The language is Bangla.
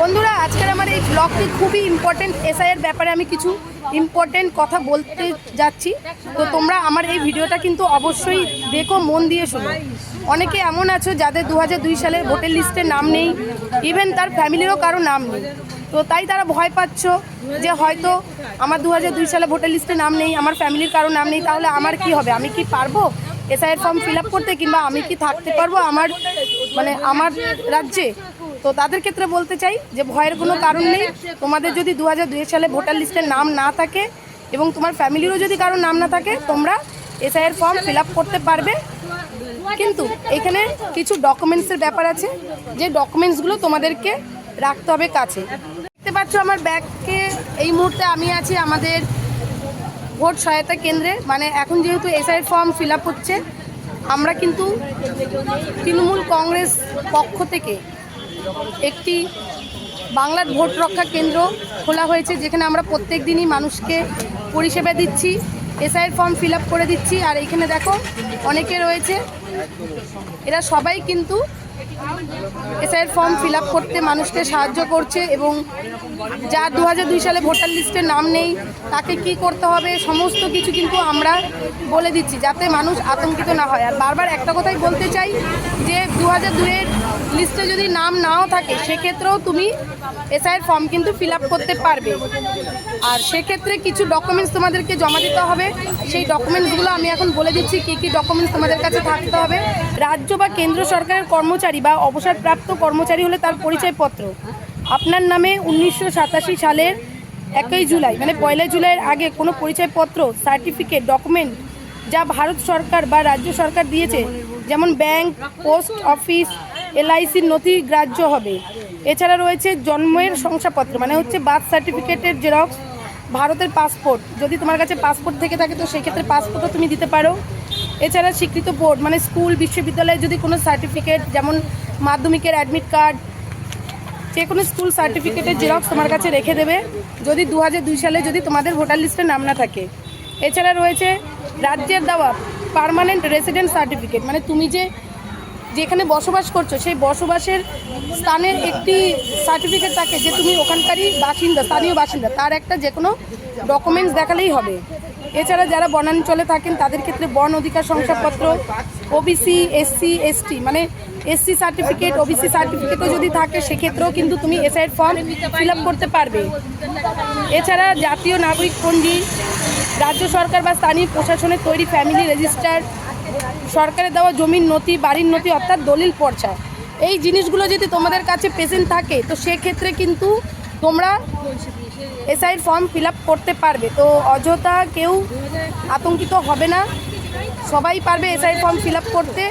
বন্ধুরা, আজকের আমার এই ব্লগটি খুবই ইম্পর্টেন্ট এসআইয়ের ব্যাপারে আমি কিছু ইম্পর্টেন্ট কথা বলতে যাচ্ছি। তো তোমরা আমার এই ভিডিওটা কিন্তু অবশ্যই দেখো, মন দিয়ে শোনো। অনেকে এমন আছো যাদের দু সালে ভোটার লিস্টে নাম নেই ইভেন তার ফ্যামিলিরও কারও নাম নেই। তো তাই তারা ভয় পাচ্ছ যে হয়তো আমার দু সালে ভোটার লিস্টে নাম নেই, আমার ফ্যামিলির কারও নাম নেই, তাহলে আমার কি হবে? আমি কি পারব এসআইয়ের ফর্ম ফিল করতে কিংবা আমি কি থাকতে পারব আমার মানে আমার রাজ্যে? তো তাদের ক্ষেত্রে বলতে চাই যে ভয়ের কোনো কারণ নেই। তোমাদের যদি দু হাজার দুই সালে ভোটার লিস্টের নাম না থাকে এবং তোমার ফ্যামিলিরও যদি কারোর নাম না থাকে, তোমরা এসআইয়ের ফর্ম ফিল করতে পারবে। কিন্তু এখানে কিছু ডকুমেন্টসের ব্যাপার আছে, যে ডকুমেন্টসগুলো তোমাদেরকে রাখতে হবে কাছে। দেখতে পাচ্ছ আমার ব্যাগকে, এই মুহূর্তে আমি আছি আমাদের ভোট সহায়তা কেন্দ্রে। মানে এখন যেহেতু এসআইয়ের ফর্ম ফিল হচ্ছে, আমরা কিন্তু তৃণমূল কংগ্রেস পক্ষ থেকে একটি বাংলার ভোট রক্ষা কেন্দ্র খোলা হয়েছে, যেখানে আমরা প্রত্যেক দিনই মানুষকে পরিষেবা দিচ্ছি, এসআইয়ের ফর্ম ফিল করে দিচ্ছি। আর এখানে দেখো, অনেকে রয়েছে, এরা সবাই কিন্তু এসআইয়ের ফর্ম ফিল করতে মানুষকে সাহায্য করছে এবং যার দু দুই সালে ভোটার লিস্টে নাম নেই, তাকে কি করতে হবে, সমস্ত কিছু কিন্তু আমরা বলে দিচ্ছি যাতে মানুষ আতঙ্কিত না হয়। আর বারবার একটা কথাই বলতে চাই যে দু হাজার দুয়ের লিস্টে যদি নাম নাও থাকে, সেক্ষেত্রেও তুমি এসআইয়ের ফর্ম কিন্তু ফিল করতে পারবে। আর সেক্ষেত্রে কিছু ডকুমেন্টস তোমাদেরকে জমা দিতে হবে। সেই ডকুমেন্টসগুলো আমি এখন বলে দিচ্ছি, কী কী ডকুমেন্টস তোমাদের কাছে থাকতে হবে। রাজ্য বা কেন্দ্র সরকারের কর্মচারী বা অবসরপ্রাপ্ত কর্মচারী হলে তার পরিচয়পত্র। আপনার নামে উনিশশো সাতাশি সালের একই জুলাই মানে পয়লা জুলাইয়ের আগে কোনো পরিচয়পত্র সার্টিফিকেট ডকুমেন্ট যা ভারত সরকার বা রাজ্য সরকার দিয়েছে, যেমন ব্যাংক পোস্ট অফিস এলআইসির নথি গ্রাহ্য হবে। এছাড়া রয়েছে জন্মের শংসাপত্র মানে হচ্ছে বার্থ সার্টিফিকেটের জেরক্স, ভারতের পাসপোর্ট। যদি তোমার কাছে পাসপোর্ট থেকে থাকে তো সেক্ষেত্রে পাসপোর্টও তুমি দিতে পারো। এছাড়া স্বীকৃত বোর্ড মানে স্কুল, বিশ্ববিদ্যালয়ে যদি কোনো সার্টিফিকেট, যেমন মাধ্যমিকের অ্যাডমিট কার্ড যে কোনো স্কুল সার্টিফিকেটের জেরক্স তোমার কাছে রেখে দেবে। যদি দু সালে যদি তোমাদের ভোটার লিস্টে নাম না থাকে। এছাড়া রয়েছে রাজ্যের দেওয়া পার্মানেন্ট রেসিডেন্ট সার্টিফিকেট মানে তুমি যে যেখানে বসবাস করছ, সেই বসবাসের স্থানের একটি সার্টিফিকেট থাকে যে তুমি ওখানকারই বাসিন্দা, স্থানীয় বাসিন্দা। তার একটা যে কোনো ডকুমেন্টস দেখালেই হবে। এছাড়া যারা বনাঞ্চলে থাকেন, তাদের ক্ষেত্রে বন অধিকার শংসাপত্র ওবিসি এসসি এসটি মানে এসসি সার্টিফিকেট ওবিসি সার্টিফিকেটও যদি থাকে, সেক্ষেত্রেও কিন্তু তুমি এসআইয়ের ফর্ম ফিল করতে পারবে। এছাড়া জাতীয় নাগরিক পঞ্জি, রাজ্য সরকার বা স্থানীয় প্রশাসনের তৈরি ফ্যামিলি রেজিস্টার সরকারের দেওয়া জমির নথি, বাড়ির নথি অর্থাৎ দলিল পর্চা। এই জিনিসগুলো যদি তোমাদের কাছে পেশেন্ট থাকে, তো সেক্ষেত্রে কিন্তু তোমরা এসআইয়ের ফর্ম ফিল করতে পারবে। তো অযথা কেউ আতঙ্কিত হবে না। সবাই পারবে এসআই ফর্ম ফিল করতে।